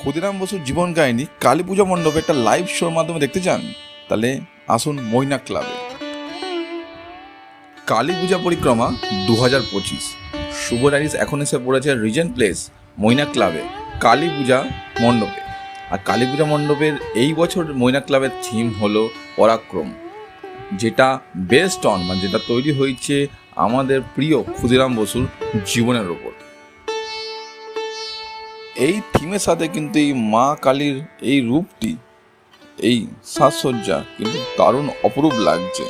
ক্ষুদিরাম বসুর জীবন কাহিনী কালী পূজা মণ্ডপে একটা লাইভ শোর মাধ্যমে দেখতে চান? তাহলে আসুন মৈনা ক্লাবে কালী পূজা পরিক্রমা দু হাজার পঁচিশ। শুভ ডাইরিস এখন এসে পড়েছে রিজেন্ট প্লেস মৈনা ক্লাবে কালী পূজা মণ্ডপে। আর কালী পূজা মণ্ডপের এই বছর মৈনা ক্লাবের থিম হলো পরাক্রম, যেটা বেস্ট অন মানে যেটা তৈরি হয়েছে আমাদের প্রিয় ক্ষুদিরাম বসুর জীবনের ওপর। এই থিমের সাথে কিন্তু এই মা কালীর এই রূপটি, এই সাজসজ্জা কিন্তু দারুণ অপরূপ লাগছে।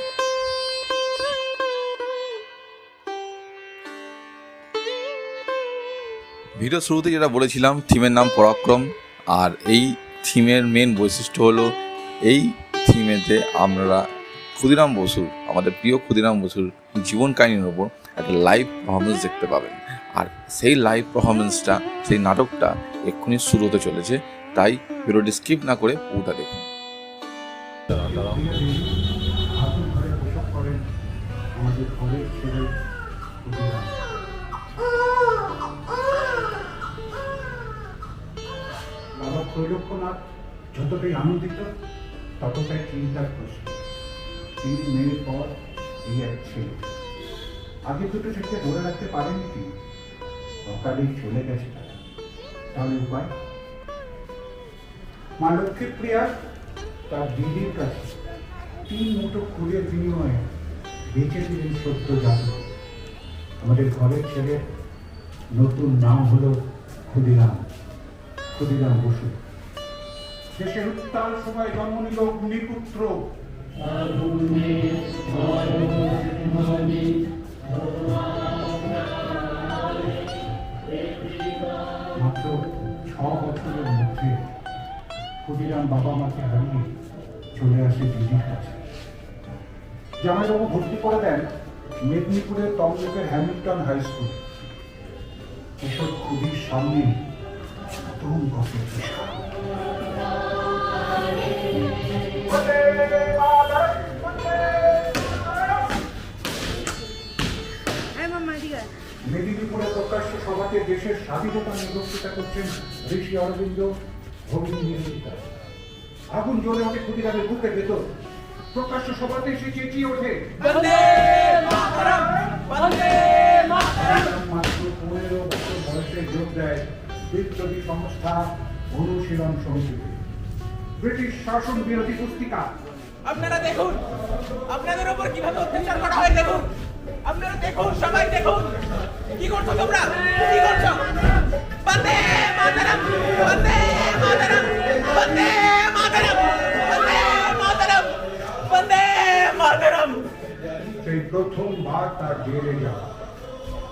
ভিডিও শুরুতে যেটা বলেছিলাম, থিমের নাম পরাক্রম, আর এই থিমের মেন বৈশিষ্ট্য হলো, এই থিমেতে আমরা ক্ষুদিরাম বসুর, আমাদের প্রিয় ক্ষুদিরাম বসুর জীবন কাহিনীর ওপর একটা লাইভ পারফরমেন্স দেখতে পাবেন। আর সেই লাইভ পারফরমেন্সটা সেই নাটকটা এক্ষুনি শুরু হতে চলেছে, তাই ভিডিওটি স্কিপ না করে পুরোটা দেখুন। যতটাই আনন্দিত, ততটাই চিন্তার প্রশ্ন। তিন মেয়ের পর এই এক ছেলে। আগে দুটো ছেলেকে ধরে রাখতে পারেনি কি অকালেই চলে গেছে তাহলে উপায়? মা লক্ষ্মীর প্রিয়া তার দিদির কাছে তিন মুঠো ফুলের বিনিময়ে বেঁচে দিলেন সত্য জাত আমাদের ঘরের ছেলে নতুন নাম হলো ক্ষুদিরাম ক্ষুদিরাম বসু। দেশের উত্তাল সময় জন্ম নিল অগ্নিপুত্র। বাবা মাকে হারিয়ে চলে আসে দিদির কাছে। জামাইবাবু ভর্তি করে দেন মেদিনীপুরের তমলুকের হ্যামিল্টন হাই স্কুল। এসব খুবই সামনে এদিকে আয়। মেদিনীপুরে প্রকাশ্য সভাতে দেশের স্বাধীনতা নিয়ে বক্তৃতা করছেন ঋষি অরবিন্দ ভগিনী নিবেদিতা আগুন জ্বলে ওঠে ক্ষুদিরামের বুকের ভেতর। প্রকাশ্য সভাতে সে চেঁচিয়ে ওঠে। মাত্র পনেরো বছর বয়সে যোগ দেয় বিপ্লবী সংস্থা অনুশীলন সমিতিতে। ব্রিটিশ শাসন বিরোধী পুস্তিকা। আপনারা দেখুন আপনাদের উপর কীভাবে অত্যাচার করা হয় দেখুন। আপনারা দেখুন সবাই দেখুন। কি করছ তোমরা? কি করছ? বন্দে মাতরম বন্দে মাতরম বন্দে মাতরম বন্দে মাতরম বন্দে মাতরম সেই প্রথমবার তার জেলে যাওয়া।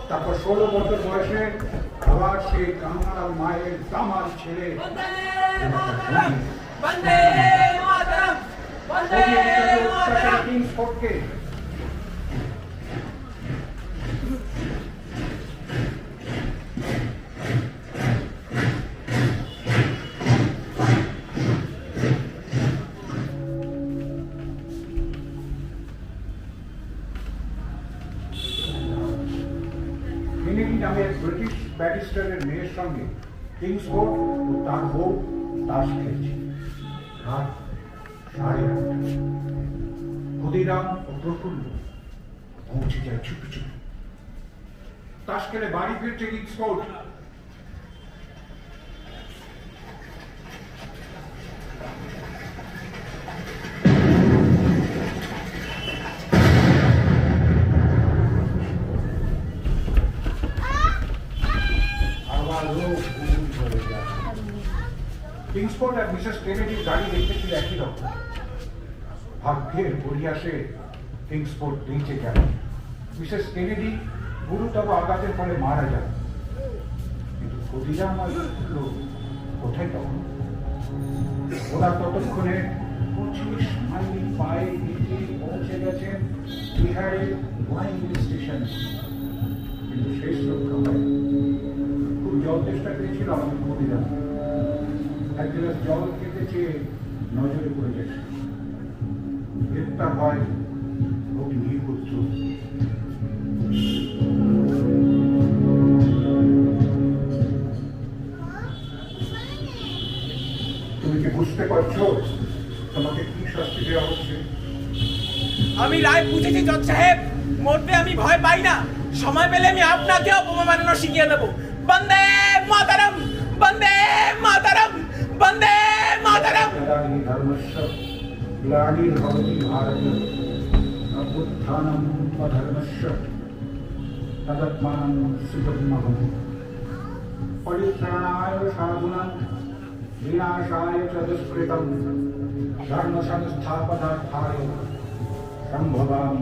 তারপর ষোলো বছর বয়সে আবার সেই কামার মায়ের কামার ছেলে বন্দে মাতরম মাতরম নামের ব্রিটিশ ব্যারিস্টারের মেয়ের সঙ্গে কিংসফোর্ড ও তার বউ তাস খেলছে। রাত সাড়ে আটটা। ক্ষুদিরাম ও প্রফুল্ল পৌঁছে যায় চুপি চুপি। তাস খেলে বাড়ি ফিরছে কিংসফোর্ড কিংসফোর্ড আর মিসেস কেনেডির গাড়ি দেখতেছিল একই রকম। ভাগ্যের পরিহাসে কিংসফোর্ড বেঁচে গেল। মিসেস কেনেডি গুরুতর আঘাতের ফলে মারা যান কিন্তু আর ফুল্লো কোথায় তখন? ওরা ততক্ষণে পঁচিশ মাইল পায়ে হেঁটে পৌঁছে গেছেন বিহারের ওয়াইন স্টেশন কিন্তু শেষ রক্ষা হয় খুব জল চেষ্টা করেছিল আমাদের ক্ষুদিরাম। গ্লাস জল খেতে চেয়ে নজরে পড়ে গেছে। গ্রেপ্তার হয় আমি রায় বুঝেছি, জজ সাহেব। মরতে আমি ভয় পাই না। সময় পেলে আমি আপনাকে অপমান বানানো শিখিয়ে দেবো। বন্দে মাতারাম! বন্দে মাতারাম! বন্দে মাতরম। ধর্মস্য গ্লানির্ভবতি ভারত অভ্যুত্থানম অধর্মস্য তদত্মানম সুপদ্মহম পরিত্রাণায় সাধুনাং বিনাশায় চ দুষ্কৃতম ধর্ম সংস্থাপনার্থায় সম্ভবাম